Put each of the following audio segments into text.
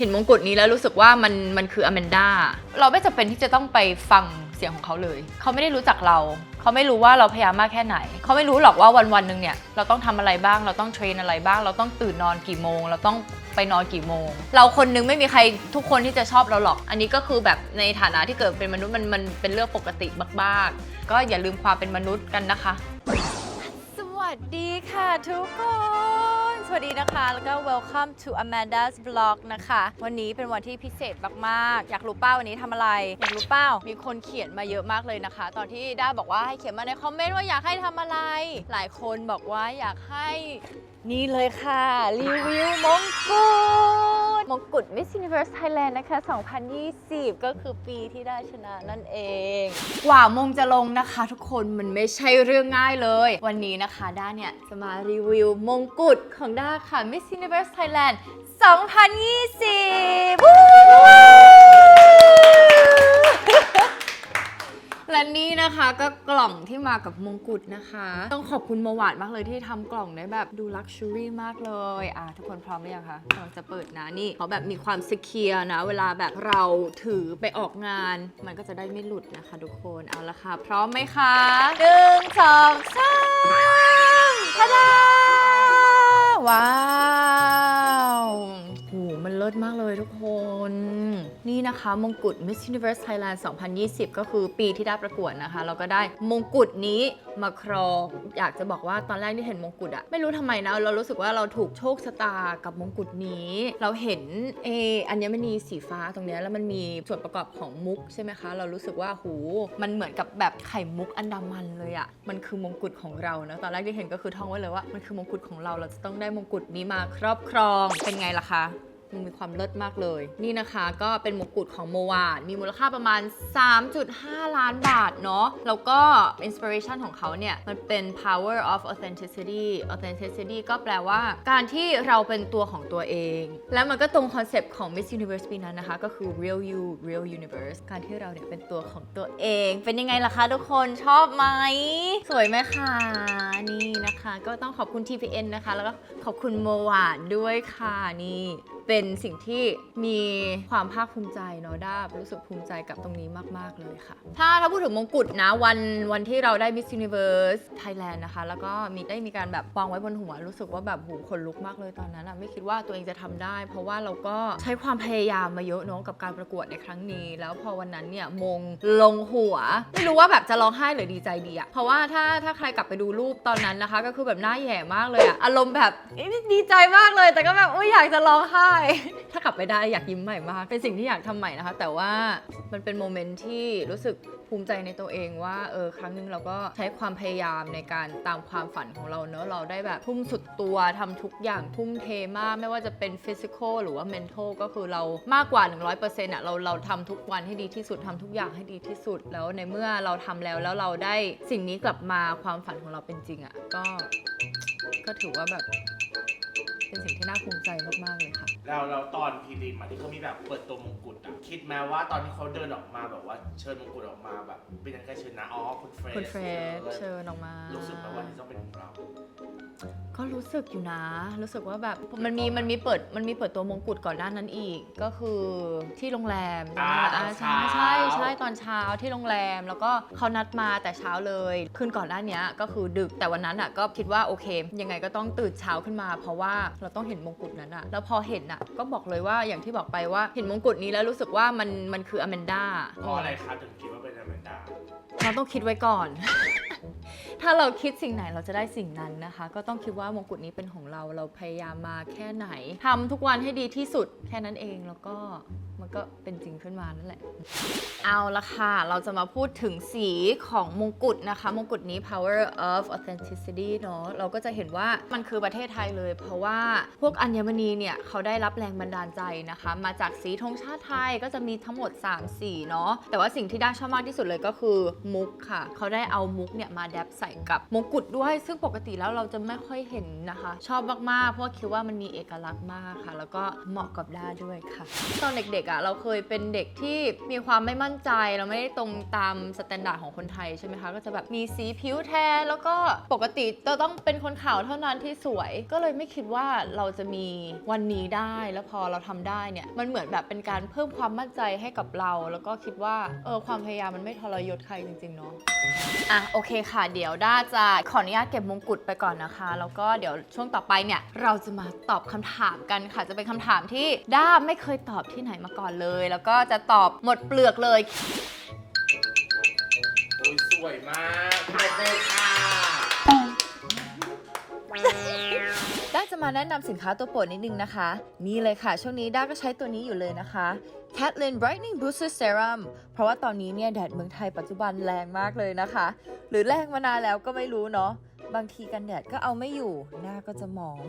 เห็นมงกุฎนี้แล้วรู้สึกว่ามันมันคืออแมนดาเราไม่จำเป็นที่จะต้องไปฟังเสียงของเขาเลย เขาไม่ได้รู้จักเรา เขาไม่รู้ว่าเราพยายามมากแค่ไหน เขาไม่รู้หรอกว่าวันวันหนึ่งเนี่ยเราต้องทำอะไรบ้าง เราต้องเทรนอะไรบ้าง เราต้องตื่นนอนกี่โมง เราต้องไปนอนกี่โมง เราคนนึงไม่มีใครทุกคนที่จะชอบเราหรอก อันนี้ก็คือแบบในฐานะที่เกิดเป็นมนุษย์มันมันเป็นเรื่องปกติมากๆ ก็อย่าลืมความเป็นมนุษย์กันนะคะ สวัสดีค่ะทุกคน สวัสดีนะคะ แล้วก็ welcome to Amanda's vlog นะคะ วันนี้เป็นวันที่พิเศษมากๆ อยากรู้เป้าวันนี้ทำอะไร อยากรู้เป้ามีคนเขียนมาเยอะมากเลยนะคะ ตอนที่ด้าบอกว่าให้เขียนมาในคอมเมนต์ว่าอยากให้ทำอะไร หลายคนบอกว่าอยากให้ นี่เลยค่ะ รีวิวมงกุฎ มงกุฎ Miss Universe Thailand นะคะ 2020 ก็คือปีที่ได้ชนะนั่นเอง กว่ามงจะลงนะคะทุกคนมันไม่ใช่เรื่องง่ายเลย วันนี้นะคะด้าเนี่ยจะมารีวิวมงกุฎของด้าค่ะ Miss Universe Thailand 2020วู้ และนี่นะคะก็กล่องที่มากับมงกุฎนะคะ ต้องขอบคุณมวาดมากเลยที่ทำกล่องได้แบบดูลักชัวรี่มากเลยอะทุกคนพร้อมหรือยังคะเราจะเปิดนะนี่เขาแบบมีความสเคียนะ เวลาแบบเราถือไปออกงาน มันก็จะได้ไม่หลุดนะคะ ทุกคนเอาละค่ะ พร้อมไหมคะหนึ่งสองสามทะดาว้าวหมันเลิศมากเลยทุกคน นี่นะคะมงกุฎ Miss Universe Thailand 2020 ก็คือปีที่ได้ประกวดนะคะ เราก็ได้มงกุฎนี้มาครองอยากจะบอกว่าตอนแรกที่เห็นมงกุฎอะไม่รู้ทำไมนะ เรารู้สึกว่าเราถูกโชคชะตากับมงกุฎนี้ เราเห็นเอออัญมณีสีฟ้าตรงนี้แล้วมันมีส่วนประกอบของมุกใช่ไหมคะ เรารู้สึกว่าหูมันเหมือนกับแบบไข่มุกอันดามันเลยอะมันคือมงกุฎของเรานะตอนแรกที่เห็นก็คือท่องไว้เลยว่ามันคือมงกุฎของเราเราจะต้องได้มงกุฎนี้มาครอบครองเป็นไงล่ะคะ มันมีความเลิศมากเลย นี่นะคะก็เป็นมงกุฎของโมวานมีมูลค่าประมาณ 3.5 ล้านบาทเนาะแล้วก็อินสปิเรชันของเขาเนี่ย มันเป็น power of authenticity authenticity ก็แปลว่า การที่เราเป็นตัวของตัวเอง และมันก็ตรงคอนเซปต์ของ Miss Universe ปีนั้นนะคะ ก็คือ real you real universe การที่เราเนี่ยเป็นตัวของตัวเอง เป็นยังไงล่ะคะทุกคนชอบไหม สวยไหมคะนี่นะคะ ก็ต้องขอบคุณ TPN นะคะ แล้วก็ขอบคุณโมวานด้วยค่ะนี่เป็น็นสิ่งที่มีความภาคภูมิใจเนาะด้ารู้สึกภูมิใจกับตรงนี้มาก ๆ เลยค่ะ ถ้าถ้าพูดถึงมงกุฎนะวันวันที่เราได้ Miss Universe Thailand นะคะ แล้วก็มีได้มีการแบบวางไว้บนหัว รู้สึกว่าแบบหูขนลุกมากเลยตอนนั้นอะไม่คิดว่าตัวเองจะทำได้ เพราะว่าเราก็ใช้ความพยายามมาเยอะเนาะกับการประกวดในครั้งนี้ แล้วพอวันนั้นเนี่ยมงลงหัว ไม่รู้ว่าแบบจะร้องไห้หรือดีใจดีอะเพราะว่าถ้าถ้าใครกลับไปดูรูปตอนนั้นนะคะ ก็คือแบบหน้าแย่มากเลยอะอารมณ์แบบดีใจมากเลย แต่ก็แบบอุ้ยอยากจะร้องไห้ถ้ากลับไปได้อยากยิ้มใหม่มาก เป็นสิ่งที่อยากทำใหม่นะคะ แต่ว่ามันเป็นโมเมนต์ที่รู้สึกภูมิใจในตัวเองว่าเออครั้งหนึงเราก็ใช้ความพยายามในการตามความฝันของเราเนอะเราได้แบบทุ่มสุดตัวทำทุกอย่างทุ่มเทมาก ไม่ว่าจะเป็นฟิสิกอลหรือว่าเมนทัลก็คือเรามากกว่า 100%อะเราเราทำทุกวันให้ดีที่สุดทำทุกอย่างให้ดีที่สุด แล้วในเมื่อเราทำแล้วแล้วเราได้สิ่งนี้กลับมาความฝันของเราเป็นจริงอะก็ก็ถือว่าแบบ เป็นสิ่งที่น่าภูมิใจมากๆเลยค่ะ แล้วแล้วตอนพรีลิมอะที่เขามีแบบเปิดตัวมงกุฎอะคิดไหมว่าตอนที่เขาเดินออกมาแบบว่าเชิญมงกุฎออกมาแบบ เป็นยังไงเชิญนะอ๋อคุณเฟรคุณเฟรดเชิญออกมารู้สึกไหมว่านี่ต้องเป็นของเรา ก็รู้สึกอยู่นะ รู้สึกว่าแบบมันมีมันมีเปิดมันมีเปิดตัวมงกุฎก่อนหน้านั้นอีก ก็คือที่โรงแรมอ่าอ่าตอนใช่เช้า ใช่ใช่ตอนเช้าที่โรงแรมแล้วก็เขานัดมาแต่เช้าเลยคืนก่อนหน้าเนี้ยก็คือดึกแต่วันนั้นอะก็คิดว่าโอเค ยังไงก็ต้องตื่นเช้าขึ้นมา เพราะว่าเราต้องเห็นมงกุฎนั้นอะแล้วพอเห็นอะก็บอกเลยว่าอย่างที่บอกไปว่าเห็นมงกุฎนี้แล้วรู้สึกว่ามันมันคืออแมนดาเพราะอะไรคะถึงคิดว่าเป็นอแมนดาเราต้องคิดไว้ก่อน ถ้าเราคิดสิ่งไหนเราจะได้สิ่งนั้นนะคะ ก็ต้องคิดว่ามงกุฎนี้เป็นของเราเราพยายามมาแค่ไหนทำทุกวันให้ดีที่สุดแค่นั้นเองแล้วก็มันก็เป็นจริงขึ้นมานั่นแหละ เอาละค่ะ เราจะมาพูดถึงสีของมงกุฎนะคะ มงกุฎนี้ power of authenticity เนอะเราก็จะเห็นว่ามันคือประเทศไทยเลย เพราะว่าพวกอัญมณีเนี่ย เขาได้รับแรงบันดาลใจนะคะ มาจากสีธงชาติไทยก็จะมีทั้งหมด 3 สีเนาะแต่ว่าสิ่งที่ได้ชอบมากที่สุดเลยก็คือมุกค่ะ เขาได้เอามุกเนี่ยมาแดบใส่กับมงกุฎด้วย ซึ่งปกติแล้วเราจะไม่ค่อยเห็นนะคะ ชอบมากๆ เพราะว่าคิดว่ามันมีเอกลักษณ์มากค่ะ แล้วก็เหมาะกับด้าด้วยค่ะ ตอนเด็กๆอะ่ะเราเคยเป็นเด็กที่มีความไม่มั่นใจเราไม่ได้ตรงตามสแตนดาร์ดของคนไทยใช่ไหมคะก็จะแบบมีสีผิวแทนแล้วก็ปกติจะต้องเป็นคนขาวเท่านั้นที่สวย ก็เลยไม่คิดว่าเราจะมีวันนี้ได้แล้วพอเราทำได้เนี่ยมันเหมือนแบบเป็นการเพิ่มความมั่นใจให้กับเรา แล้วก็คิดว่าเออความพยายามมันไม่ทรยศใครจริงๆเนาะอะโอเคค่ะเดี๋ยวด้าจะขออนุญาตเก็บมงกุฎไปก่อนนะคะ แล้วก็เดี๋ยวช่วงต่อไปเนี่ย เราจะมาตอบคำถามกันค่ะ จะเป็นคำถามที่ด้าไม่เคยตอบที่ไหนมาก่อนเลย แล้วก็จะตอบหมดเปลือกเลย โอ้ยสวยมากปรบมือค่ะ ด้าจะมาแนะนำสินค้าตัวโปรดนิดนึงนะคะ นี่เลยค่ะ ช่วงนี้ด้าก็ใช้ตัวนี้อยู่เลยนะคะ Catlin Brightening Booster Serum เพราะว่าตอนนี้เนี่ยแดดเมืองไทยปัจจุบันแรงมากเลยนะคะ หรือแรงมานานแล้วก็ไม่รู้เนาะบางทีกันแดดก็เอาไม่อยู่ หน้าก็จะหมอง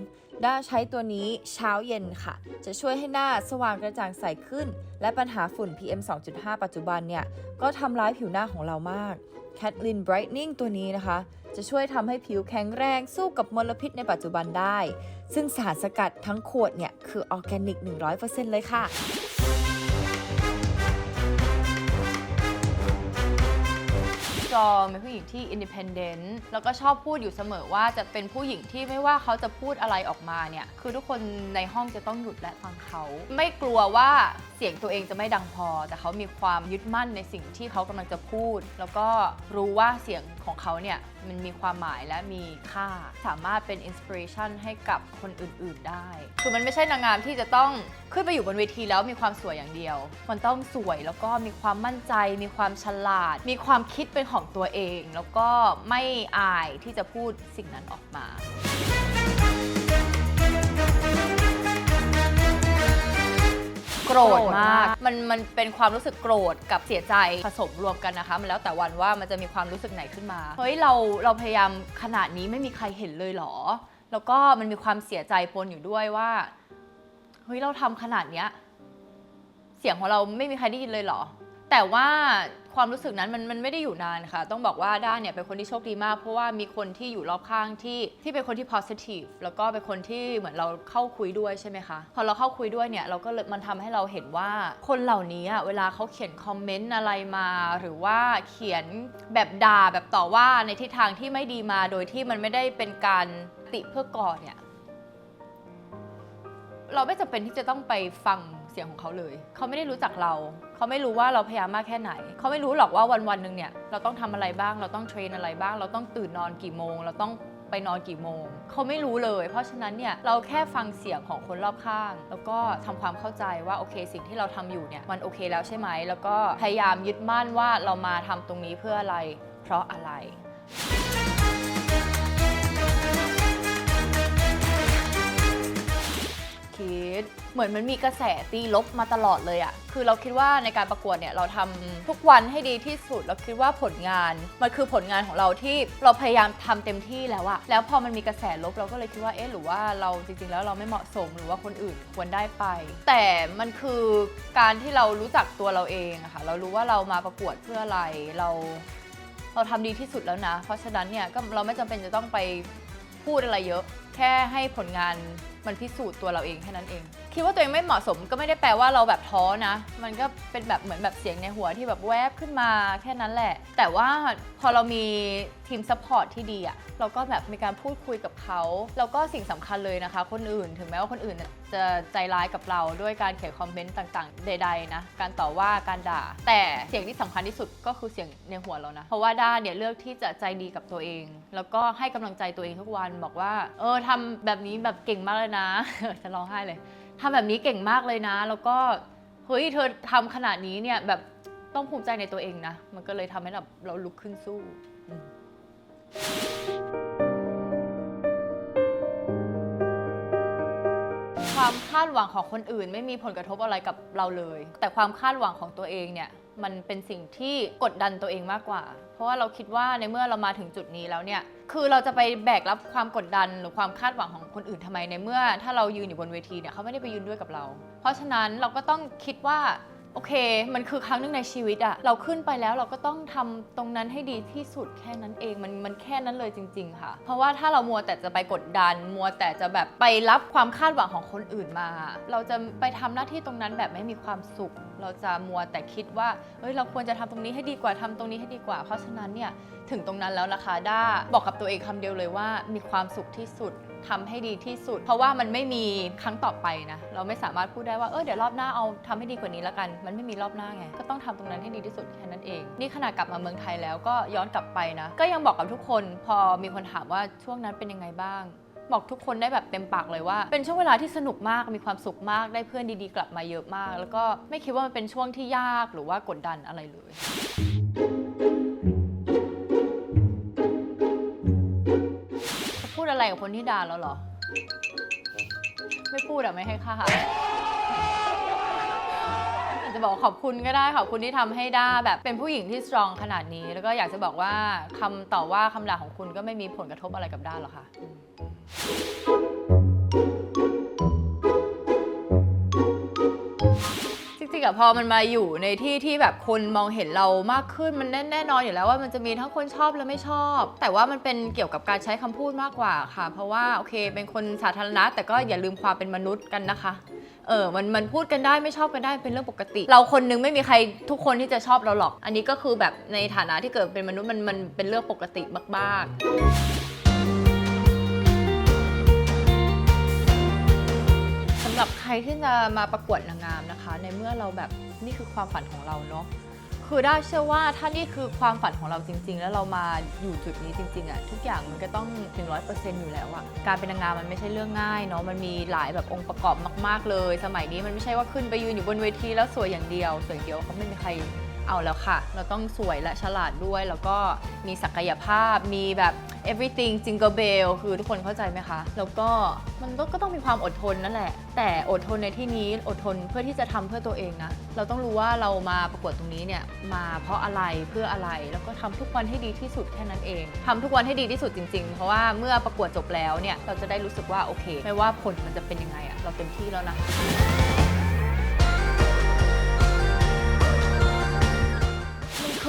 ด้าใช้ตัวนี้เช้าเย็นค่ะ จะช่วยให้หน้าสว่างกระจ่างใสขึ้น และปัญหาฝุ่น PM 2.5 ปัจจุบันเนี่ย ก็ทำร้ายผิวหน้าของเรามาก Catlin Brightening ตัวนี้นะคะ จะช่วยทำให้ผิวแข็งแรงสู้กับมลพิษในปัจจุบันได้ ซึ่งสารสกัดทั้งขวดเนี่ย คือออร์แกนิก 100%เลยค่ะ จอเป็นผู้หญิงที่ independent แล้วก็ชอบพูดอยู่เสมอว่าจะเป็นผู้หญิงที่ไม่ว่าเขาจะพูดอะไรออกมาเนี่ย คือทุกคนในห้องจะต้องหยุดและฟังเขา ไม่กลัวว่าเสียงตัวเองจะไม่ดังพอ แต่เขามีความยึดมั่นในสิ่งที่เขากำลังจะพูด แล้วก็รู้ว่าเสียงของเขาเนี่ยมันมีความหมายและมีค่า สามารถเป็นอินสปิเรชันให้กับคนอื่น ๆได้ คือมันไม่ใช่นางงามที่จะต้องขึ้นไปอยู่บนเวทีแล้วมีความสวยอย่างเดียว มันต้องสวยแล้วก็มีความมั่นใจ มีความฉลาด มีความคิดเป็นของตัวเอง แล้วก็ไม่อายที่จะพูดสิ่งนั้นออกมา โกรธมาก มันมันเป็นความรู้สึกโกรธกับเสียใจผสมรวมกันนะคะ มันแล้วแต่วันว่ามันจะมีความรู้สึกไหนขึ้นมา เฮ้ยเราเราพยายามขนาดนี้ไม่มีใครเห็นเลยเหรอ แล้วก็มันมีความเสียใจปนอยู่ด้วยว่าเฮ้ยเราทำขนาดเนี้ยเสียงของเราไม่มีใครได้ยินเลยเหรอ แต่ว่าความรู้สึกนั้นมันมันไม่ได้อยู่นานค่ะ ต้องบอกว่าด้าเนี่ยเป็นคนที่โชคดีมาก เพราะว่ามีคนที่อยู่รอบข้างที่ที่เป็นคนที่ positive แล้วก็เป็นคนที่เหมือนเราเข้าคุยด้วยใช่ไหมคะ พอเราเข้าคุยด้วยเนี่ยเราก็เลยมันทำให้เราเห็นว่าคนเหล่านี้อะเวลาเขาเขียนคอมเมนต์อะไรมา หรือว่าเขียนแบบด่าแบบต่อว่าในทิศทางที่ไม่ดีมาโดยที่มันไม่ได้เป็นการติเพื่อก่อเนี่ยเราไม่จำเป็นที่จะต้องไปฟัง เสียงของเขาเลย เขาไม่ได้รู้จักเรา เขาไม่รู้ว่าเราพยายามมากแค่ไหน เขาไม่รู้หรอกว่าวันวันๆหนึ่งเนี่ยเราต้องทำอะไรบ้าง เราต้องเทรนอะไรบ้าง เราต้องตื่นนอนกี่โมง เราต้องไปนอนกี่โมง เขาไม่รู้เลย เพราะฉะนั้นเนี่ยเราแค่ฟังเสียงของคนรอบข้าง แล้วก็ทำความเข้าใจว่าโอเคสิ่งที่เราทำอยู่เนี่ยมันโอเคแล้วใช่ไหม แล้วก็พยายามยึดมั่นว่าเรามาทำตรงนี้เพื่ออะไร เพราะอะไร คิด เหมือนมันมีกระแสตีลบมาตลอดเลยอะคือเราคิดว่าในการประกวดเนี่ยเราทำทุกวันให้ดีที่สุด เราคิดว่าผลงานมันคือผลงานของเราที่เราพยายามทำเต็มที่แล้วอะแล้วพอมันมีกระแสลบเราก็เลยคิดว่าเอ๊ะหรือว่าเราจริง ๆ แล้วเราไม่เหมาะสมหรือว่าคนอื่นควรได้ไป แต่มันคือการที่เรารู้จักตัวเราเองอะค่ะเรารู้ว่าเรามาประกวดเพื่ออะไรเราเราทำดีที่สุดแล้วนะ เพราะฉะนั้นเนี่ยก็เราไม่จำเป็นจะต้องไปพูดอะไรเยอะ แค่ให้ผลงาน มันพิสูจน์ตัวเราเองแค่นั้นเอง คิดว่าตัวเองไม่เหมาะสมก็ไม่ได้แปลว่าเราแบบท้อนะ มันก็เป็นแบบเหมือนแบบเสียงในหัวที่แบบแวบขึ้นมาแค่นั้นแหละ แต่ว่าพอเรามีทีมซัพพอร์ตที่ดีอะเราก็แบบมีการพูดคุยกับเขา แล้วก็สิ่งสำคัญเลยนะคะ คนอื่นถึงแม้ว่าคนอื่นจะใจร้ายกับเราด้วยการเขียนคอมเมนต์ต่างๆ ใด ๆ นะ การต่อว่าการด่า แต่เสียงที่สำคัญที่สุดก็คือเสียงในหัวเรานะ เพราะว่าด้าเนี่ยเลือกที่จะใจดีกับตัวเอง แล้วก็ให้กำลังใจตัวเองทุกวันบอกว่า เออทำแบบนี้แบบเก่งมากเลยนะจะร้องไห้เลย ทำแบบนี้เก่งมากเลยนะ แล้วก็เฮ้ยเธอทำขนาดนี้เนี่ยแบบต้องภูมิใจในตัวเองนะ มันก็เลยทำให้แบบเราลุกขึ้นสู้อืมความคาดหวังของคนอื่น ไม่มีผลกระทบอะไรกับเราเลย แต่ความคาดหวังของตัวเองเนี่ย มันเป็นสิ่งที่กดดันตัวเองมากกว่า เพราะว่าเราคิดว่าในเมื่อเรามาถึงจุดนี้แล้วเนี่ย คือเราจะไปแบกรับความกดดันหรือความคาดหวังของคนอื่นทำไมในเมื่อ ถ้าเรายืนอยู่บนเวทีเนี่ยเขาไม่ได้ไปยืนด้วยกับเรา เพราะฉะนั้นเราก็ต้องคิดว่า โอเค มันคือครั้งหนึ่งในชีวิตอะเราขึ้นไปแล้วเราก็ต้องทำตรงนั้นให้ดีที่สุดแค่นั้นเองมันมันแค่นั้นเลยจริง ๆ ค่ะ เพราะว่าถ้าเรามัวแต่จะไปกดดัน มัวแต่จะแบบไปรับความคาดหวังของคนอื่นมา เราจะไปทำหน้าที่ตรงนั้นแบบไม่มีความสุข เราจะมัวแต่คิดว่าเอ้ยเราควรจะทำตรงนี้ให้ดีกว่าทำตรงนี้ให้ดีกว่า เพราะฉะนั้นเนี่ยถึงตรงนั้นแล้วนะคะด้าบอกกับตัวเองคำเดียวเลยว่ามีความสุขที่สุด ทำให้ดีที่สุด เพราะว่ามันไม่มีครั้งต่อไปนะ เราไม่สามารถพูดได้ว่า เออเดี๋ยวรอบหน้าเอาทำให้ดีกว่านี้แล้วกัน มันไม่มีรอบหน้าไง ก็ต้องทำตรงนั้นให้ดีที่สุดแค่นั้นเอง นี่ขนาดกลับมาเมืองไทยแล้วก็ย้อนกลับไปนะ ก็ยังบอกกับทุกคน พอมีคนถามว่าช่วงนั้นเป็นยังไงบ้างบอกทุกคนได้แบบเต็มปากเลยว่า เป็นช่วงเวลาที่สนุกมากมีความสุขมากได้เพื่อนดีๆ กลับมาเยอะมาก แล้วก็ไม่คิดว่ามันเป็นช่วงที่ยากหรือว่ากดดันอะไรเลย อะไรกับคนที่ด่าเราเหรอ ไม่พูดอะไม่ให้ค่าอาจจะบอกขอบคุณก็ได้ขอบคุณที่ทำให้ด้าแบบเป็นผู้หญิงที่สตรองขนาดนี้ แล้วก็อยากจะบอกว่าคำต่อว่าคำด่าของคุณก็ไม่มีผลกระทบอะไรกับด้าหรอกค่ะ ริงๆอะพอมันมาอยู่ในที่ที่แบบคนมองเห็นเรามากขึ้นมันแน่แน่นอนอยู่แล้วว่ามันจะมีทั้งคนชอบและไม่ชอบ แต่ว่ามันเป็นเกี่ยวกับการใช้คำพูดมากกว่าค่ะ เพราะว่าโอเค เป็นคนสาธารณะ แต่ก็อย่าลืมความเป็นมนุษย์กันนะคะเออ มัน มันพูดกันได้ไม่ชอบกันได้เป็นเรื่องปกติ เราคนนึงไม่มีใครทุกคนที่จะชอบเราหรอก อันนี้ก็คือแบบในฐานะที่เกิดเป็นมนุษย์มันมันเป็นเรื่องปกติมาก ๆ หรับใครที่จะมาประกวดนางงามนะคะ ในเมื่อเราแบบนี่คือความฝันของเราเนาะคือได้เชื่อว่าถ้านี่คือความฝันของเราจริง ๆ แล้วเรามาอยู่จุดนี้จริงๆอะทุกอย่างมันก็ต้องถึงร้อยเปอร์เซ็นต์อยู่แล้วอะการเป็นนางงามมันไม่ใช่เรื่องง่ายเนาะมันมีหลายแบบองค์ประกอบมาก ๆเลย สมัยนี้มันไม่ใช่ว่าขึ้นไปยืนอยู่บนเวทีแล้วสวยอย่างเดียวสวยอย่างเดียวเขาไม่มีใคร เอาแล้วค่ะ เราต้องสวยและฉลาดด้วย แล้วก็มีศักยภาพ มีแบบ everything jingle bell คือทุกคนเข้าใจไหมคะ แล้วก็มันก็ต้องมีความอดทนนั่นแหละ แต่อดทนในที่นี้อดทนเพื่อที่จะทำเพื่อตัวเองนะ เราต้องรู้ว่าเรามาประกวดตรงนี้เนี่ยมาเพราะอะไรเพื่ออะไร แล้วก็ทำทุกวันให้ดีที่สุดแค่นั้นเองทำทุกวันให้ดีที่สุดจริง ๆ เพราะว่าเมื่อประกวดจบแล้วเนี่ยเราจะได้รู้สึกว่าโอเค ไม่ว่าผลมันจะเป็นยังไงอะเราเต็มที่แล้วนะ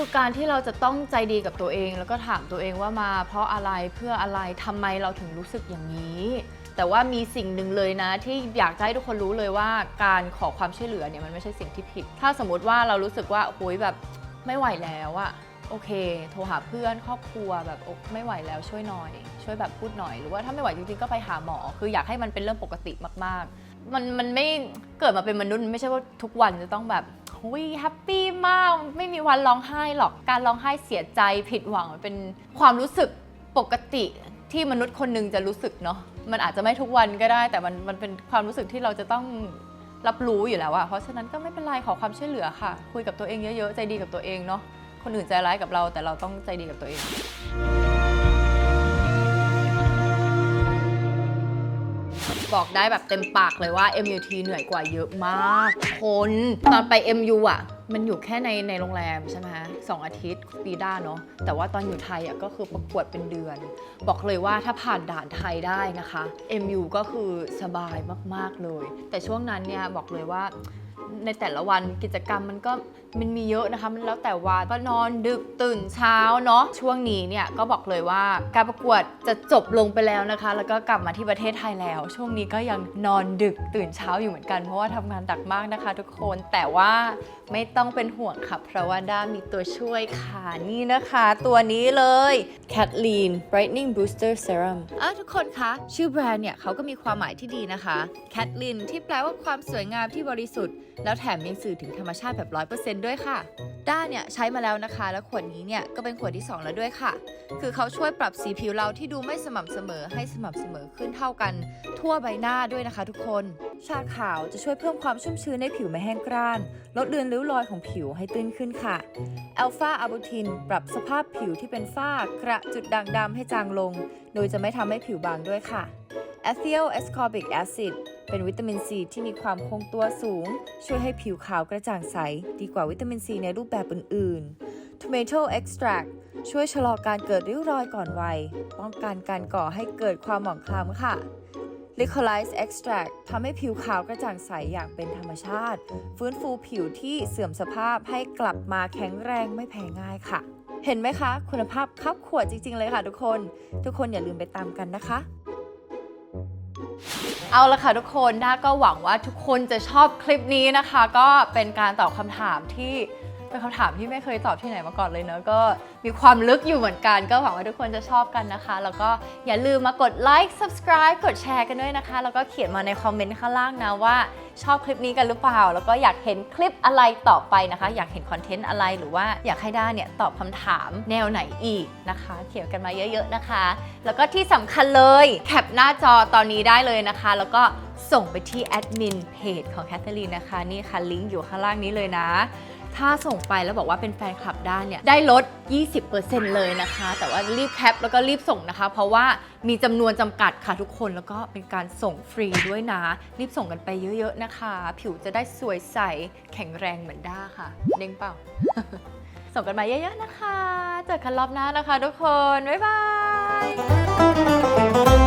คือการที่เราจะต้องใจดีกับตัวเอง แล้วก็ถามตัวเองว่ามาเพราะอะไรเพื่ออะไรทำไมเราถึงรู้สึกอย่างนี้ แต่ว่ามีสิ่งหนึ่งเลยนะที่อยากจะให้ทุกคนรู้เลยว่าการขอความช่วยเหลือเนี่ยมันไม่ใช่สิ่งที่ผิด ถ้าสมมติว่าเรารู้สึกว่าโอ้ยแบบไม่ไหวแล้วอะโอเค โทรหาเพื่อนครอบครัวแบบโอ๊ะไม่ไหวแล้วช่วยหน่อย ช่วยแบบพูดหน่อย หรือว่าถ้าไม่ไหวจริงๆก็ไปหาหมอ คืออยากให้มันเป็นเรื่องปกติมากๆ มันมันไม่เกิดมาเป็นมนุษย์ไม่ใช่ว่าทุกวันจะต้องแบบ หุยแฮปปี้มาก ไม่มีวันร้องไห้หรอก การร้องไห้เสียใจผิดหวังมันเป็นความรู้สึกปกติที่มนุษย์คนหนึ่งจะรู้สึกเนาะ มันอาจจะไม่ทุกวันก็ได้ แต่มันมันเป็นความรู้สึกที่เราจะต้องรับรู้อยู่แล้วอะเพราะฉะนั้นก็ไม่เป็นไรขอความช่วยเหลือค่ะ คุยกับตัวเองเยอะๆ ใจดีกับตัวเองเนาะ คนอื่นใจร้ายกับเราแต่เราต้องใจดีกับตัวเอง บอกได้แบบเต็มปากเลยว่า MUT เหนื่อยกว่าเยอะมาก คนตอนไป MU อะ มันอยู่แค่ในในโรงแรมใช่ไหมฮะสองอาทิตย์ปีด้าเนาะแต่ว่าตอนอยู่ไทยอะก็คือประกวดเป็นเดือน บอกเลยว่าถ้าผ่านด่านไทยได้นะคะ MU ก็คือสบายมากๆเลย แต่ช่วงนั้นเนี่ยบอกเลยว่า ในแต่ละวันกิจกรรมมันก็มันมีเยอะนะคะ มันแล้วแต่วันก็นอนดึกตื่นเช้าเนาะช่วงนี้เนี่ยก็บอกเลยว่าการประกวดจะจบลงไปแล้วนะคะ แล้วก็กลับมาที่ประเทศไทยแล้ว ช่วงนี้ก็ยังนอนดึกตื่นเช้าอยู่เหมือนกันเพราะว่าทำงานดักมากนะคะ ทุกคนแต่ว่าไม่ต้องเป็นห่วงค่ะ เพราะว่าด้ามีตัวช่วยค่ะนี่นะคะ ตัวนี้เลย Catlin Brightening Booster Serum อะทุกคนคะชื่อแบรนด์เนี่ยเขาก็มีความหมายที่ดีนะคะ Catlin ที่แปลว่าความสวยงามที่บริสุทธิ์แล้วแถมยังสื่อถึงธรรมชาติแบบ 100%ด้วยค่ะ ด้าเนี่ยใช้มาแล้วนะคะ แล้วขวดนี้เนี่ยก็เป็นขวดที่ 2 แล้วด้วยค่ะ คือเขาช่วยปรับสีผิวเราที่ดูไม่สม่ำเสมอให้สม่ำเสมอขึ้นเท่ากันทั่วใบหน้าด้วยนะคะ ทุกคน ชาขาวจะช่วยเพิ่มความชุ่มชื้นในผิวไม่แห้งกร้าน ลดเลือนริ้วรอยของผิวให้ตื้นขึ้นค่ะแอลฟาอะบูทินปรับสภาพผิวที่เป็นฝ้ากระจุดด่างดำให้จางลง โดยจะไม่ทำให้ผิวบางด้วยค่ะ e t h i o ascorbic acid เป็นวิตามินซีที่มีความคงตัวสูง ช่วยให้ผิวขาวกระจ่างใส ดีกว่าวิตามินซีในรูปแบบอื่น ๆ tomato extract ช่วยชะลอการเกิดริ้วรอยก่อนวัย ป้องกันการก่อให้เกิดความหมองคล้ำค่ะ Liquorice Extract ทำให้ผิวขาวกระจ่างใสอย่างเป็นธรรมชาติ ฟื้นฟูผิวที่เสื่อมสภาพให้กลับมาแข็งแรงไม่แพ้ง่ายค่ะ เห็นไหมคะ คุณภาพคับขวดจริง ๆ เลยค่ะทุกคน ทุกคนอย่าลืมไปตามกันนะคะ เอาละค่ะทุกคนด้าก็หวังว่าทุกคนจะชอบคลิปนี้นะคะ ก็เป็นการตอบคำถามที่ เป็นคำถามที่ไม่เคยตอบที่ไหนมาก่อนเลยเนอะก็มีความลึกอยู่เหมือนกัน ก็หวังว่าทุกคนจะชอบกันนะคะ แล้วก็อย่าลืมมากดไลค์ subscribe กดแชร์กันด้วยนะคะ แล้วก็เขียนมาในคอมเมนต์ข้างล่างนะว่าชอบคลิปนี้กันหรือเปล่า แล้วก็อยากเห็นคลิปอะไรต่อไปนะคะ อยากเห็นคอนเทนต์อะไรหรือว่าอยากให้ด้าเนี่ยตอบคำถามแนวไหนอีกนะคะ เขียนกันมาเยอะๆนะคะ แล้วก็ที่สำคัญเลยแคปหน้าจอตอนนี้ได้เลยนะคะ แล้วก็ส่งไปที่แอดมินเพจของแคทเธอรีนนะคะ นี่ค่ะลิงก์อยู่ข้างล่างนี้เลยนะ ถ้าส่งไปแล้วบอกว่าเป็นแฟนคลับด้านเนี่ยได้ลด 20%เลยนะคะ แต่ว่ารีบแคปแล้วก็รีบส่งนะคะ เพราะว่ามีจำนวนจำกัดค่ะทุกคนแล้วก็เป็นการส่งฟรีด้วยนะ รีบส่งกันไปเยอะๆนะคะ ผิวจะได้สวยใสแข็งแรงเหมือนด้าค่ะเด้งเปล่า ส่งกันมาเยอะๆนะคะ เจอกันรอบหน้านะคะ ทุกคน บ๊ายบาย